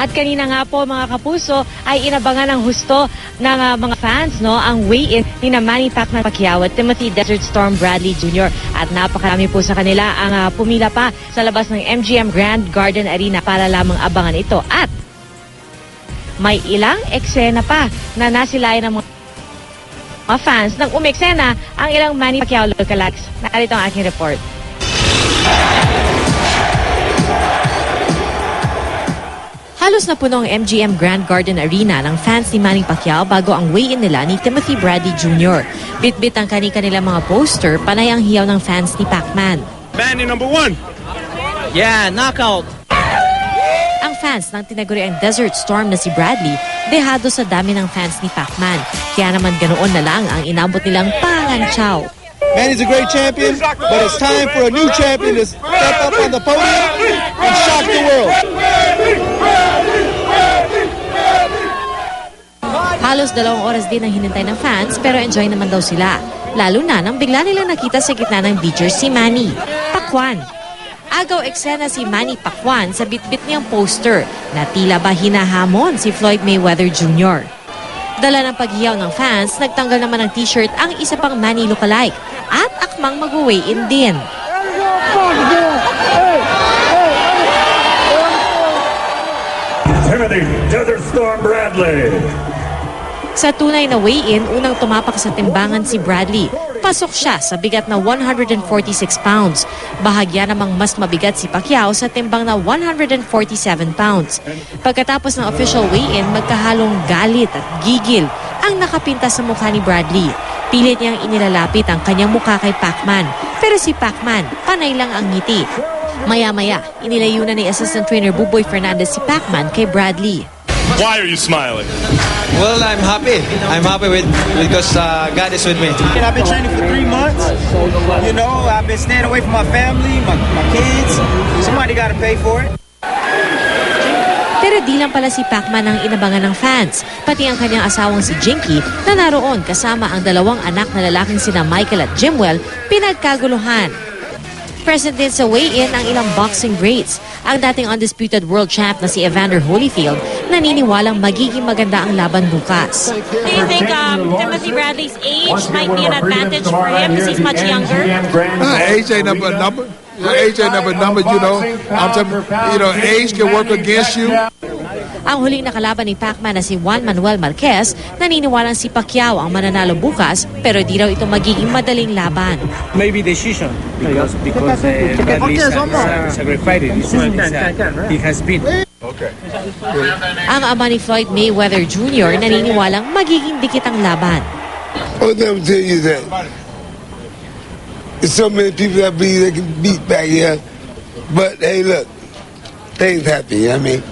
At kanina nga po mga kapuso ay inabangan ng husto ng ah, mga fans no ang weigh-in ni Manny Pacman Pacquiao at Timothy Desert Storm Bradley Jr. At napakarami po sa kanila ang ah, pumila pa sa labas ng MGM Grand Garden Arena para lamang abangan ito. At may ilang eksena pa na nasilayan ng mga mga fans nang umeksena ang ilang Manny Pacquiao lookalikes. Narito ang aking report. Halos na puno ang MGM Grand Garden Arena ng fans ni Manny Pacquiao bago ang weigh-in nila ni Timothy Bradley Jr. Bitbit ang kani-kanilang mga poster, panay ang hiyaw ng fans ni Pacman. Manny number one. Yeah, knockout. Ang fans ng tinaguriang Desert Storm na si Bradley, dehado sa dami ng fans ni Pacman. Kaya naman ganoon na lang ang inabot nilang panganchaw. Manny's a great champion, but it's time for a new champion to step up on the podium and shock the world. Halos dalawang oras din ang hinintay ng fans pero enjoy naman daw sila. Lalo na nang bigla nilang nakita sa gitna ng bleachers si Manny. Pakwan. Agaw eksena si Manny Pakwan sa bitbit niyang poster na tila ba hinahamon si Floyd Mayweather Jr. Dala ng paghiyaw ng fans, nagtanggal naman ng t-shirt ang isa pang Manny lookalike at akmang mag-weigh-in din. Timothy Desert Storm Bradley. Sa tunay na weigh-in, unang tumapak sa timbangan si Bradley. Pasok siya sa bigat na 146 pounds. Bahagya namang mas mabigat si Pacquiao sa timbang na 147 pounds. Pagkatapos ng official weigh-in, magkahalong galit at gigil ang nakapinta sa mukha ni Bradley. Pilit niyang inilalapit ang kanyang mukha kay Pacman. Pero si Pacman, panay lang ang ngiti. Maya-maya, inilayo na ni Assistant Trainer Buboy Fernandez si Pacman kay Bradley. Why are you smiling? Well, I'm happy. I'm happy with because uh, God is with me. And I've been training for three months. You know, I've been staying away from my family, my, my kids. Somebody got to pay for it. Pero di lang pala si Pacman ang inabangan ng fans, pati ang kanyang asawang si Jinky na naroon kasama ang dalawang anak na lalaking sina Michael at Jimwell pinagkaguluhan. Present din sa weigh-in ang ilang boxing greats. Ang dating undisputed world champ na si Evander Holyfield naniniwalang magiging maganda ang laban bukas. Do you think um, Timothy Bradley's age might be an advantage for him because he's much younger? Uh, age ain't never a number. Age ain't never a number, you know. I'm talking, you know, age can work against you. Ang huling nakalaban ni Pacman na si Juan Manuel Marquez, naniniwalang si Pacquiao ang mananalo bukas pero di raw ito magiging madaling laban. maybe decision because because uh, Bradley is a, is a great fighter. He's, he's a, he has been. Ang ama ni Floyd Mayweather Jr. naniniwalang magiging dikit ang laban. I'll never tell you that. There's so many people that believe they can beat back here. But hey, look, things happen, I mean?